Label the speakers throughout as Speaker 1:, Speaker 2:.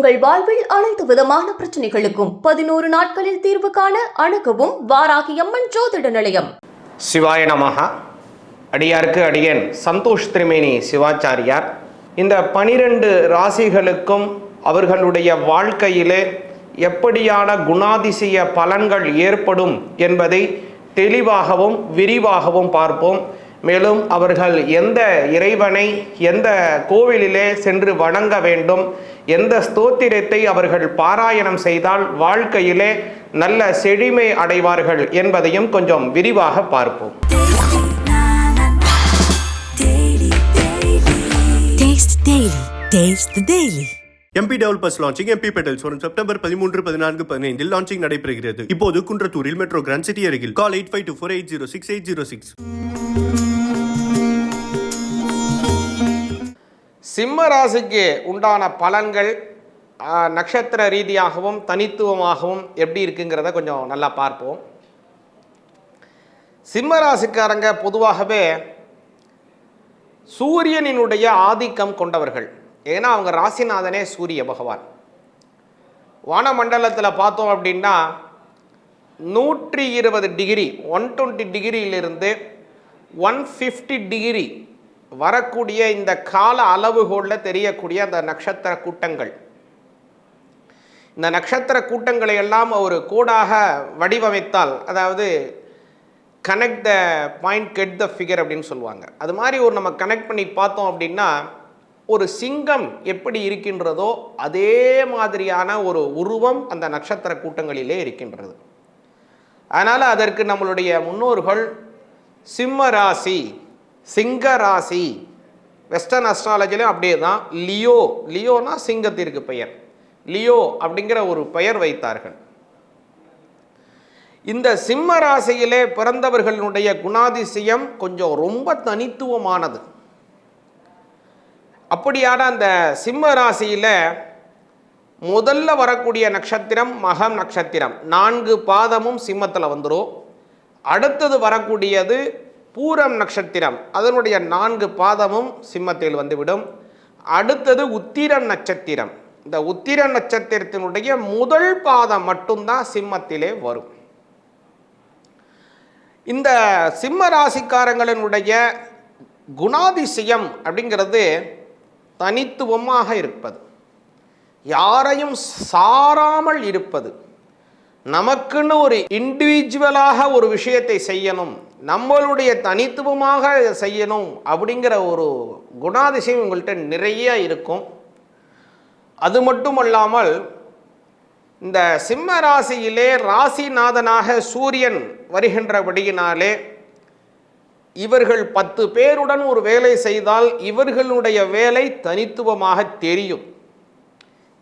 Speaker 1: உங்கள் வாழ்வில் அனைத்து விதமான பிரச்சனைகளுக்கும் பதினோரு நாட்களில் தீர்வு காண அணுகவும் வாராகி அம்மன் ஜோதிட நிலையம்.
Speaker 2: சிவாய நமஹ. அடியாருக்கு அடியன் சந்தோஷ் திருமேனி சிவாச்சாரியார். இந்த பனிரெண்டு ராசிகளுக்கும் அவர்களுடைய வாழ்க்கையிலே எப்படியான குணாதிசய பலன்கள் ஏற்படும் என்பதை தெளிவாகவும் விரிவாகவும் பார்ப்போம். மேலும் அவர்கள் எந்த இறைவனை எந்த கோவிலிலே சென்று வணங்க வேண்டும் எந்த ஸ்தோத்திரத்தை அவர்கள் பாராயணம் செய்தால் வாழ்க்கையிலே நல்ல செழுமை அடைவார்கள் என்பதையும் கொஞ்சம் விரிவாக பார்ப்போம்.
Speaker 3: MP developers launching MP petals வரும் செப்டம்பர் பதிமூன்று பதினான்கு பதினைந்தில் லான்ச்சிங் நடைபெறுகிறது. இப்போது குன்றத்தூரில் மெட்ரோ கிராண்ட் சிட்டி அருகில். Call eight five two four eight zero six eight zero six
Speaker 2: சிம்ம ராசிக்கு உண்டான பலன்கள் நட்சத்திர ரீதியாகவும் தனித்துவமாகவும் எப்படி இருக்குங்கிறத கொஞ்சம் நல்லா பார்ப்போம். சிம்ம ராசிக்காரங்க பொதுவாகவே சூரியனினுடைய ஆதிக்கம் கொண்டவர்கள். ஏன்னா அவங்க ராசிநாதனே சூரிய பகவான். வானமண்டலத்தில் பார்த்தோம் அப்படின்னா நூற்றி இருபது டிகிரி ஒன் டுவெண்ட்டி டிகிரியிலிருந்து ஒன் ஃபிஃப்டி டிகிரி வரக்கூடிய இந்த கால அளவுகோலில் தெரியக்கூடிய அந்த நட்சத்திர கூட்டங்கள். இந்த நட்சத்திர கூட்டங்களை எல்லாம் ஒரு கோடாக வடிவமைத்தால் அதாவது connect the point get the figure அப்படின்னு சொல்லுவாங்க. அது மாதிரி ஒரு நம்ம கனெக்ட் பண்ணி பார்த்தோம் அப்படின்னா ஒரு சிங்கம் எப்படி இருக்கின்றதோ அதே மாதிரியான ஒரு உருவம் அந்த நட்சத்திர கூட்டங்களிலே இருக்கின்றது. அதனால் அதற்கு நம்மளுடைய முன்னோர்கள் சிம்ம ராசி சிங்க ராசி. வெஸ்டர்ன் அஸ்ட்ராலஜிலையும் அப்படியே தான் லியோ லியோனா சிங்கத்திற்கு பெயர். லியோ அப்படிங்கிற ஒரு பெயர் வைத்தார்கள். இந்த சிம்ம ராசியிலே பிறந்தவர்களுடைய குணாதிசயம் கொஞ்சம் ரொம்ப தனித்துவமானது. அப்படியான அந்த சிம்ம ராசியில் முதல்ல வரக்கூடிய நட்சத்திரம் மகம் நட்சத்திரம். நான்கு பாதமும் சிம்மத்தில் வந்துடும் அடுத்தது வரக்கூடியது பூரம் நட்சத்திரம். அதனுடைய நான்கு பாதமும் சிம்மத்தில் வந்துவிடும். அடுத்தது உத்திரம் நட்சத்திரம். இந்த உத்திர நட்சத்திரத்தினுடைய முதல் பாதம் மட்டும்தான் சிம்மத்திலே வரும். இந்த சிம்ம ராசிக்காரங்களினுடைய குணாதிசயம் அப்படிங்கிறது தனித்துவமாக இருப்பது. யாரையும் சாராமல் இருப்பது. நமக்குன்னு ஒரு இண்டிவிஜுவலாக ஒரு விஷயத்தை செய்யணும். நம்மளுடைய தனித்துவமாக இதை செய்யணும் அப்படிங்கிற ஒரு குணாதிசயம் உங்கள்கிட்ட நிறைய இருக்கும். அது மட்டுமல்லாமல் இந்த சிம்ம ராசியிலே ராசிநாதனாக சூரியன் வருகின்றபடியினாலே இவர்கள் பத்து பேருடன் ஒரு வேலை செய்தால் இவர்களுடைய வேலை தனித்துவமாக தெரியும்.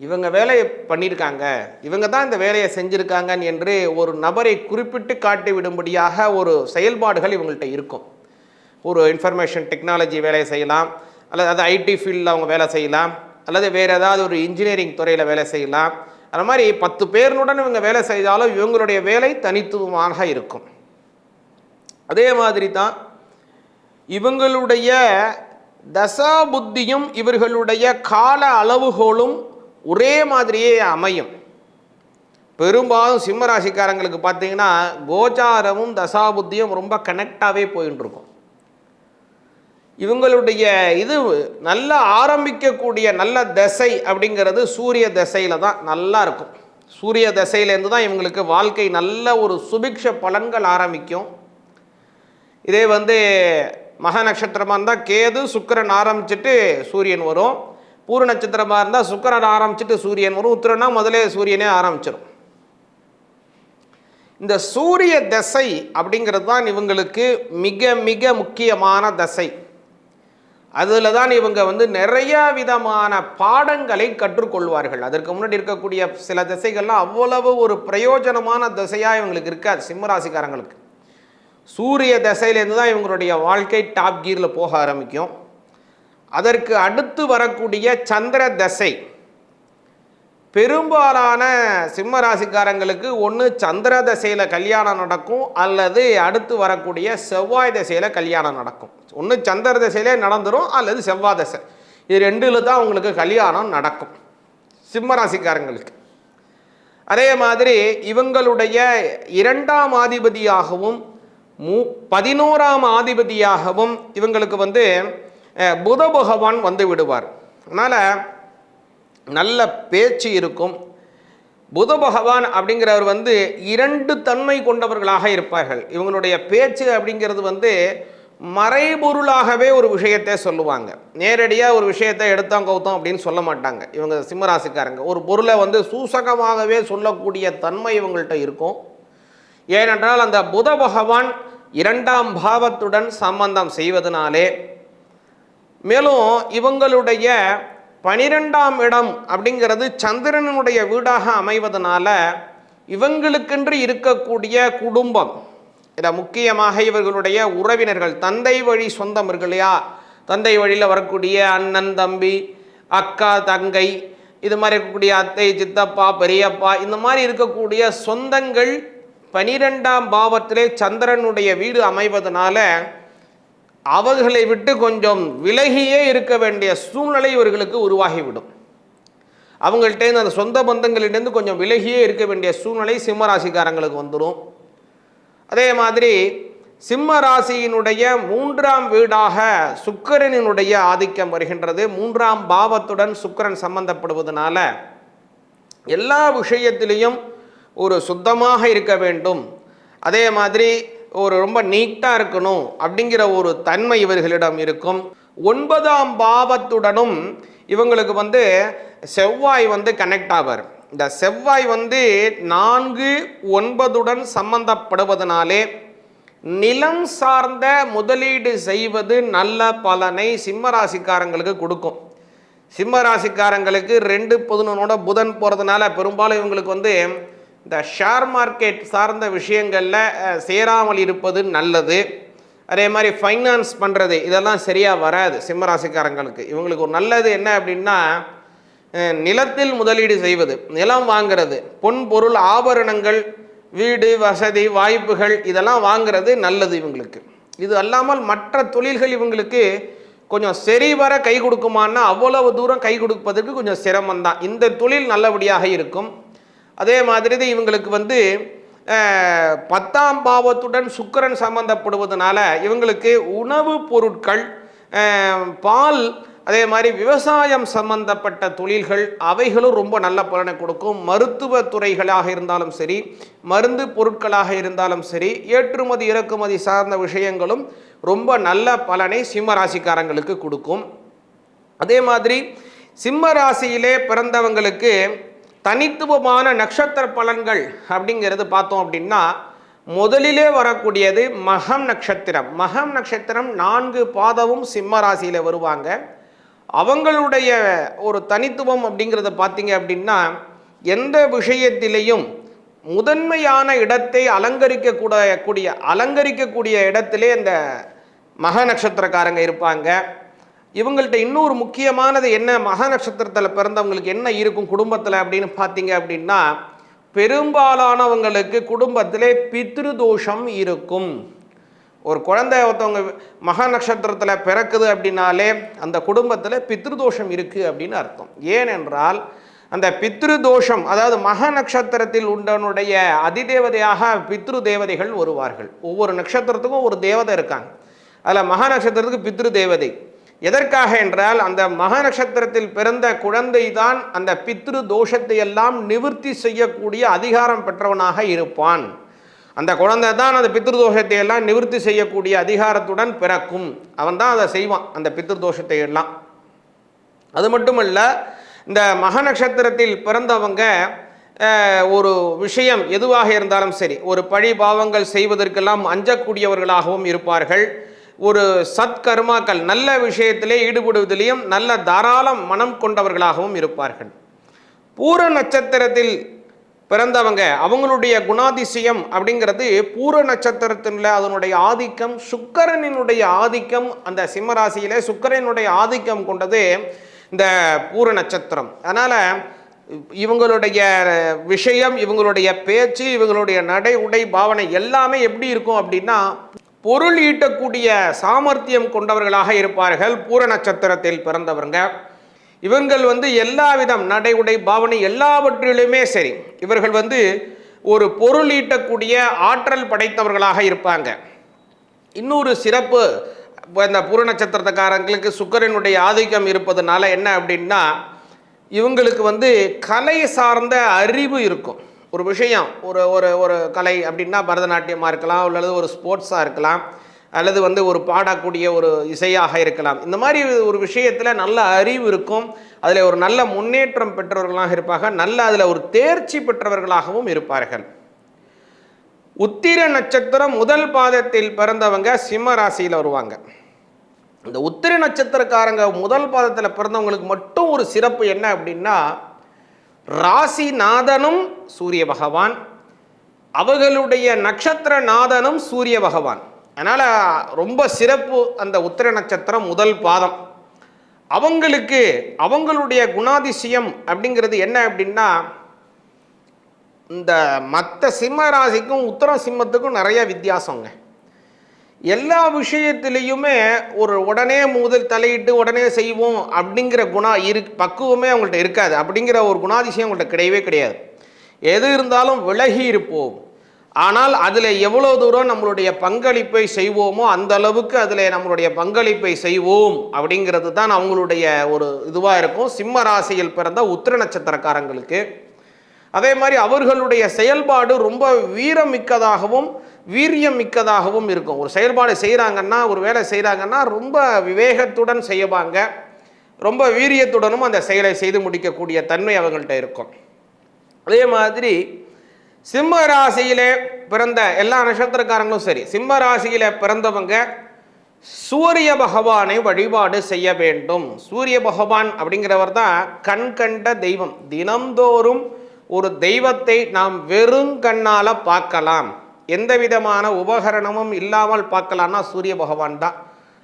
Speaker 2: இவங்க வேலையை பண்ணியிருக்காங்க. இவங்க தான் இந்த வேலையை செஞ்சுருக்காங்க என்று ஒரு நபரை குறிப்பிட்டு காட்டி விடும்படியாக ஒரு செயல்பாடுகள் இவங்கள்ட்ட இருக்கும். ஒரு இன்ஃபர்மேஷன் டெக்னாலஜி வேலையை செய்யலாம். அல்லது அது ஐடி ஃபீல்டில் அவங்க வேலை செய்யலாம். அல்லது வேறு ஏதாவது ஒரு இன்ஜினியரிங் துறையில் வேலை செய்யலாம். அந்த மாதிரி பத்து பேருடன் இவங்க வேலை செய்தாலும் இவங்களுடைய வேலை தனித்துவமாக இருக்கும். அதே மாதிரி தான் இவங்களுடைய தசா புத்தியும் இவர்களுடைய கால அளவுகோலும் ஒரே மாதிரியே அமையும். பெரும்பாலும் சிம்ம ராசிக்காரங்களுக்கு பார்த்தீங்கன்னா கோச்சாரமும் தசாபுத்தியும் ரொம்ப கனெக்டாகவே போயின்னு இருக்கும் இவங்களுடைய இது நல்ல ஆரம்பிக்கக்கூடிய நல்ல தசை அப்படிங்கிறது சூரிய தசையில் தான் நல்லா இருக்கும். சூரிய தசையிலேருந்து தான் இவங்களுக்கு வாழ்க்கை நல்ல ஒரு சுபிக்ஷ பலன்கள் ஆரம்பிக்கும். இதே வந்து மக நட்சத்திரமாக இருந்தால் கேது சுக்கிரன் ஆரம்பிச்சிட்டு சூரியன் வரும். பூர நட்சத்திரமாக இருந்தால் சுக்கரன் ஆரம்பிச்சிட்டு சூரியன் வரும். உத்திரனா முதலே சூரியனே ஆரம்பிச்சிடும் இந்த சூரிய தசை அப்படிங்கிறது தான் இவங்களுக்கு மிக மிக முக்கியமான தசை. அதில் தான் இவங்க வந்து நிறைய விதமான பாடங்களை கற்றுக்கொள்வார்கள். அதற்கு முன்னாடி இருக்கக்கூடிய சில திசைகள்லாம் அவ்வளவு ஒரு பிரயோஜனமான திசையாக இவங்களுக்கு இருக்காது சிம்மராசிக்காரங்களுக்கு. சூரிய தசையிலேருந்து தான் இவங்களுடைய வாழ்க்கை டாப் கீரில் போக ஆரம்பிக்கும். அதற்கு அடுத்து வரக்கூடிய சந்திர தசை. பெரும்பாலான சிம்ம ராசிக்காரங்களுக்கு ஒன்று சந்திர தசையில் கல்யாணம் நடக்கும் அல்லது அடுத்து வரக்கூடிய செவ்வாய் தசையில் கல்யாணம் நடக்கும். ஒன்று சந்திர தசையிலே நடந்துடும் அல்லது செவ்வாய் தசை. இது ரெண்டில் தான் உங்களுக்கு கல்யாணம் நடக்கும். சிம்ம ராசிக்காரங்களுக்கு. அதே மாதிரி இவங்களுடைய இரண்டாம் ஆதிபதியாகவும் மூ பதினோராம் ஆதிபதியாகவும் இவங்களுக்கு வந்து புத பகவான் வந்து விடுவார். அதனால் நல்ல பேச்சு இருக்கும். புத பகவான் அப்படிங்கிறவர் வந்து இரண்டு தன்மை கொண்டவர்களாக இருப்பார்கள். இவங்களுடைய பேச்சு அப்படிங்கிறது வந்து மறைபொருளாகவே ஒரு விஷயத்தை சொல்லுவாங்க. நேரடியாக ஒரு விஷயத்தை எடுத்தோம் கவுத்தோம் அப்படின்னு சொல்ல மாட்டாங்க. இவங்க சிம்மராசிக்காரங்க. ஒரு பொருளை வந்து சூசகமாகவே சொல்லக்கூடிய தன்மை இவங்கள்ட்ட இருக்கும். ஏனென்றால் அந்த புத பகவான் இரண்டாம் பாவத்துடன் சம்பந்தம் செய்வதனாலே மேலும் இவங்களுடைய பனிரெண்டாம் இடம் அப்படிங்கிறது சந்திரனுடைய வீடாக அமைவதனால இவங்களுக்கென்று இருக்கக்கூடிய குடும்பம் இதை முக்கியமாக இவர்களுடைய உறவினர்கள் தந்தை வழி சொந்தம் இருக்கு இல்லையா? தந்தை வழியில் வரக்கூடிய அண்ணன் தம்பி அக்கா தங்கை இது மாதிரி இருக்கக்கூடிய அத்தை சித்தப்பா பெரியப்பா இந்த மாதிரி இருக்கக்கூடிய சொந்தங்கள் பனிரெண்டாம் பாவத்திலே சந்திரனுடைய வீடு அமைவதனால அவர்களை விட்டு கொஞ்சம் விலகியே இருக்க வேண்டிய சூழ்நிலை இவர்களுக்கு உருவாகிவிடும். அவங்கள்ட்டேருந்து அந்த சொந்த பந்தங்களிடேருந்து கொஞ்சம் விலகியே இருக்க வேண்டிய சூழ்நிலை சிம்ம ராசிக்காரங்களுக்கு வந்துடும் அதே மாதிரி சிம்ம ராசியினுடைய மூன்றாம் வீடாக சுக்கிரனினுடைய ஆதிக்கம் வருகின்றது. மூன்றாம் பாவத்துடன் சுக்கரன் சம்பந்தப்படுவதனால எல்லா விஷயத்திலையும் ஒரு சுத்தமாக இருக்க வேண்டும். அதே மாதிரி ஒரு ரொம்ப நீட்டாக இருக்கணும் அப்படிங்கிற ஒரு தன்மை இவர்களிடம் இருக்கும். ஒன்பதாம் பாவத்துடனும் இவங்களுக்கு வந்து செவ்வாய் வந்து கனெக்ட் ஆவார். இந்த செவ்வாய் வந்து நான்கு ஒன்பதுடன் சம்பந்தப்படுவதனாலே நிலம் சார்ந்த முதலீடு செய்வது நல்ல பலனை சிம்மராசிக்காரங்களுக்கு கொடுக்கும். சிம்மராசிக்காரங்களுக்கு ரெண்டு பதினொன்னோட புதன் போகிறதுனால பெரும்பாலும் இவங்களுக்கு வந்து இந்த ஷேர் மார்க்கெட் சார்ந்த விஷயங்களில் சேராமல் இருப்பது நல்லது. அதே மாதிரி ஃபைனான்ஸ் பண்ணுறது இதெல்லாம் சரியாக வராது சிம்மராசிக்காரங்களுக்கு. இவங்களுக்கு ஒரு நல்லது என்ன அப்படின்னா நிலத்தில் முதலீடு செய்வது நிலம் வாங்கிறது பொன் பொருள் ஆபரணங்கள் வீடு வசதி வாய்ப்புகள் இதெல்லாம் வாங்கிறது நல்லது இவங்களுக்கு. இது அல்லாமல் மற்ற தொழில்கள் இவங்களுக்கு கொஞ்சம் சரிவர கை கொடுக்குமான்னா அவ்வளவு தூரம் கை கொடுப்பதற்கு கொஞ்சம் சிரமம் தான் இந்த தொழில் நல்லபடியாக இருக்கும். அதே மாதிரி தான் இவங்களுக்கு வந்து பத்தாம் பாவத்துடன் சுக்கிரன் சம்பந்தப்படுவதனால இவங்களுக்கு உணவு பொருட்கள் பால் அதே மாதிரி விவசாயம் சம்பந்தப்பட்ட தொழில்கள் அவைகளும் ரொம்ப நல்ல பலனை கொடுக்கும். மருத்துவ துறைகளாக இருந்தாலும் சரி மருந்து பொருட்களாக இருந்தாலும் சரி ஏற்றுமதி இறக்குமதி சார்ந்த விஷயங்களும் ரொம்ப நல்ல பலனை சிம்ம ராசிக்காரங்களுக்கு கொடுக்கும். அதே மாதிரி சிம்ம ராசியிலே பிறந்தவங்களுக்கு தனித்துவமான நட்சத்திர பலன்கள் அப்படிங்கிறது பார்த்தோம் அப்படின்னா முதலிலே வரக்கூடியது மகம் நட்சத்திரம். மகம் நட்சத்திரம் நான்கு பாதவும் சிம்ம ராசியில் வருவாங்க. அவங்களுடைய ஒரு தனித்துவம் அப்படிங்கிறத பார்த்தீங்க அப்படின்னா எந்த விஷயத்திலையும் முதன்மையான இடத்தை அலங்கரிக்கக்கூட கூடிய அலங்கரிக்கக்கூடிய இடத்திலே இந்த மக நட்சத்திரக்காரங்க இருப்பாங்க. இவங்கள்ட்ட இன்னொரு முக்கியமானது என்ன? மக நட்சத்திரத்தில் பிறந்தவங்களுக்கு என்ன இருக்கும் குடும்பத்தில் அப்படின்னு பார்த்தீங்க அப்படின்னா பெரும்பாலானவங்களுக்கு குடும்பத்திலே பித்ருதோஷம் இருக்கும். ஒரு குழந்தை ஒருத்தவங்க மக நட்சத்திரத்தில் பிறக்குது அப்படின்னாலே அந்த குடும்பத்தில் பித்ருதோஷம் இருக்குது அப்படின்னு அர்த்தம். ஏனென்றால் அந்த பித்ரு தோஷம் அதாவது மக நட்சத்திரத்தில் உண்டனுடைய அதிதேவதையாக பித்ரு தேவதைகள் வருவார்கள். ஒவ்வொரு நட்சத்திரத்துக்கும் ஒரு தேவதை இருக்காங்க. அதில் மகா நட்சத்திரத்துக்கு பித்ரு தேவதை. எதற்காக என்றால் அந்த மக நட்சத்திரத்தில் பிறந்த குழந்தை தான் அந்த பித்ரு தோஷத்தை எல்லாம் நிவர்த்தி செய்யக்கூடிய அதிகாரம் பெற்றவனாக இருப்பான். அந்த குழந்தை தான் அந்த பித்ருதோஷத்தை எல்லாம் நிவர்த்தி செய்யக்கூடிய அதிகாரத்துடன் பிறக்கும். அவன் தான் அதை செய்வான் அந்த பித்ருதோஷத்தை எல்லாம். அது மட்டுமல்ல இந்த மக நட்சத்திரத்தில் பிறந்தவங்க ஒரு விஷயம் எதுவாக இருந்தாலும் சரி ஒரு பழி பாவங்கள் செய்வதற்கெல்லாம் அஞ்சக்கூடியவர்களாகவும் இருப்பார்கள். ஒரு சத்கர்மாக்கள் நல்ல விஷயத்திலே ஈடுபடுவதிலேயும் நல்ல தாராளம் மனம் கொண்டவர்களாகவும் இருப்பார்கள். பூர நட்சத்திரத்தில் பிறந்தவங்க அவங்களுடைய குணாதிசயம் அப்படிங்கிறது பூர நட்சத்திரத்தில் அதனுடைய ஆதிக்கம் சுக்கரனினுடைய ஆதிக்கம் அந்த சிம்மராசியில் சுக்கரனுடைய ஆதிக்கம் கொண்டது இந்த பூர நட்சத்திரம். அதனால் இவங்களுடைய விஷயம் இவங்களுடைய பேச்சு இவங்களுடைய நடை உடை பாவனை எல்லாமே எப்படி இருக்கும் அப்படின்னா பொருள் ஈட்டக்கூடிய சாமர்த்தியம் கொண்டவர்களாக இருப்பார்கள். பூர நட்சத்திரத்தில் பிறந்தவங்க இவர்கள் வந்து எல்லா விதம் நடை உடை பாவனை எல்லாவற்றிலுமே சரி. இவர்கள் வந்து ஒரு பொருள் ஈட்டக்கூடிய ஆற்றல் படைத்தவர்களாக இருப்பாங்க. இன்னொரு சிறப்பு இந்த பூர நட்சத்திரத்துக்காரங்களுக்கு சுக்கரனுடைய ஆதிக்கம் இருப்பதனால என்ன அப்படின்னா இவங்களுக்கு வந்து கலை சார்ந்த அறிவு இருக்கும். ஒரு விஷயம் ஒரு ஒரு ஒரு கலை அப்படின்னா பரதநாட்டியமாக இருக்கலாம் அல்லது ஒரு ஸ்போர்ட்ஸாக இருக்கலாம் அல்லது வந்து ஒரு பாடக்கூடிய ஒரு இசையாக இருக்கலாம். இந்த மாதிரி ஒரு விஷயத்தில் நல்ல அறிவு இருக்கும். அதில் ஒரு நல்ல முன்னேற்றம் பெற்றவர்களாக இருப்பாங்க நல்ல அதில் ஒரு தேர்ச்சி பெற்றவர்களாகவும் இருப்பார்கள். உத்திர நட்சத்திரம் முதல் பாதத்தில் பிறந்தவங்க சிம்ம ராசியில் வருவாங்க. இந்த உத்திர நட்சத்திரக்காரங்க முதல் பாதத்தில் பிறந்தவங்களுக்கு மட்டும் ஒரு சிறப்பு என்ன அப்படின்னா ராசிநாதனும் சூரிய பகவான் அவர்களுடைய நட்சத்திர நாதனும் சூரிய பகவான். அதனால் ரொம்ப சிறப்பு அந்த உத்திர நட்சத்திரம் முதல் பாதம். அவங்களுக்கு அவங்களுடைய குணாதிசயம் அப்படிங்கிறது என்ன அப்படின்னா இந்த மற்ற சிம்ம ராசிக்கும் உத்தர சிம்மத்துக்கும் நிறைய வித்தியாசங்க. எல்லா விஷயத்திலையுமே ஒரு உடனே முதல் தலையிட்டு உடனே செய்வோம் அப்படிங்கிற குணா இரு பக்குவமே அவங்கள்ட்ட இருக்காது. அப்படிங்கிற ஒரு குணாதிசயம் அவங்கள்ட்ட கிடையவே கிடையாது. எது இருந்தாலும் விலகி இருப்போம். ஆனால் அதில் எவ்வளோ தூரம் நம்மளுடைய பங்களிப்பை செய்வோமோ அந்த அளவுக்கு அதில் நம்மளுடைய பங்களிப்பை செய்வோம் அப்படிங்கிறது தான் அவங்களுடைய ஒரு இதுவாக இருக்கும். சிம்ம ராசியில் பிறந்த உத்திர நட்சத்திரக்காரங்களுக்கு. அதே மாதிரி அவர்களுடைய செயல்பாடு ரொம்ப வீரம் மிக்கதாகவும் வீரியம் மிக்கதாகவும் இருக்கும். ஒரு செயல்பாடு செய்கிறாங்கன்னா ஒரு வேலை செய்கிறாங்கன்னா ரொம்ப விவேகத்துடன் செய்வாங்க. ரொம்ப வீரியத்துடனும் அந்த செயலை செய்து முடிக்கக்கூடிய தன்மை அவங்கள்ட்ட இருக்கும். அதே மாதிரி சிம்ம ராசியிலே பிறந்த எல்லா நட்சத்திரக்காரங்களும் சரி சிம்ம ராசியிலே பிறந்தவங்க சூரிய பகவானை வழிபாடு செய்ய வேண்டும். சூரிய பகவான் அப்படிங்கிறவர் தான் கண் கண்ட தெய்வம். தினம்தோறும் ஒரு தெய்வத்தை நாம் வெறும் கண்ணால் பார்க்கலாம். எந்த விதமான உபகரணமும் இல்லாமல் பார்க்கலான்னா சூரிய பகவான் தான்.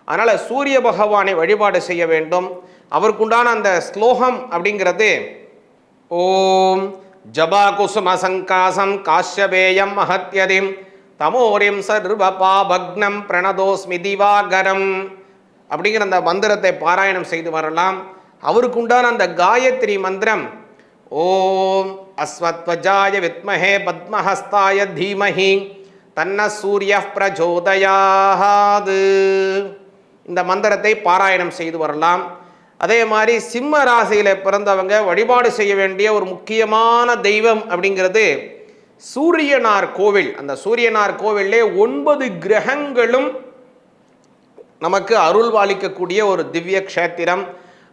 Speaker 2: அதனால் சூரிய பகவானை வழிபாடு செய்ய வேண்டும். அவருக்குண்டான அந்த ஸ்லோகம் அப்படிங்கிறது ஓம் ஜபா குசும சங்காசம் காஷ்யபேயம் மகத்யதிம் தமோரிம் சர்வ பாபக்னம் பிரணதோஸ்மி திவாகரம் அப்படிங்கிற அந்த மந்திரத்தை பாராயணம் செய்து வரலாம். அவருக்குண்டான அந்த காயத்ரி மந்திரம் ஓம் அஸ்வத்வஜாய வித்மஹே பத்மஹஸ்தாய தீமஹி. தன்ன சூரிய பிரஜோதயாது. இந்த மந்திரத்தை பாராயணம் செய்து வரலாம். அதே மாதிரி சிம்ம ராசியில் பிறந்தவங்க வழிபாடு செய்ய வேண்டிய ஒரு முக்கியமான தெய்வம் அப்படிங்கிறது சூரியனார் கோவில். அந்த சூரியனார் கோவிலே ஒன்பது கிரகங்களும் நமக்கு அருள்வாளிக்கக்கூடிய ஒரு திவ்ய க்ஷேத்திரம்.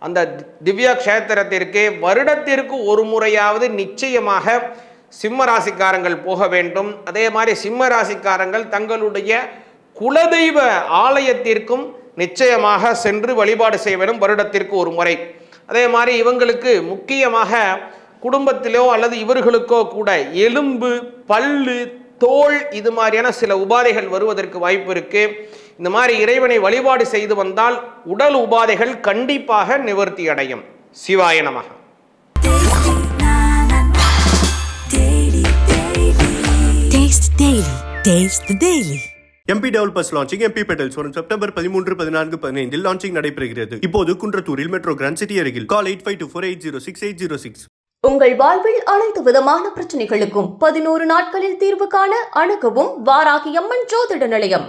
Speaker 2: அந்த திவ்ய க்ஷேத்திரத்திற்கு வருடத்திற்கு ஒரு முறையாவது நிச்சயமாக சிம்ம ராசிக்காரங்கள் போக வேண்டும். அதே மாதிரி சிம்ம ராசிக்காரங்கள் தங்களுடைய குலதெய்வ ஆலயத்திற்கும் நிச்சயமாக சென்று வழிபாடு செய்ய வேண்டும் வருடத்திற்கு ஒரு முறை. அதே மாதிரி இவங்களுக்கு முக்கியமாக குடும்பத்திலோ அல்லது இவர்களுக்கோ கூட எலும்பு பல்லு தோல் இது மாதிரியான சில உபாதைகள் வருவதற்கு வாய்ப்பு இருக்குது இந்த மாதிரி இறைவனை வழிபாடு செய்து வந்தால் உடல் உபாதைகள் கண்டிப்பாக நிவர்த்தி அடையும். சிவாய நமக.
Speaker 3: MP developers launching MP petals வரும் செப்டம்பர் பதிமூன்று பதினான்கு பதினைந்தில் லான்ச்சிங் நடைபெறுகிறது. இப்போது குன்றத்தூரில் மெட்ரோ கிராண்ட் சிட்டி அருகில். Call eight five two four eight zero six eight zero six
Speaker 1: உங்கள் வாழ்வில் அனைத்து விதமான பிரச்சனைகளுக்கும் பதினோரு நாட்களில் தீர்வு காண அணுகவும் வாராகி அம்மன் ஜோதிட நிலையம்.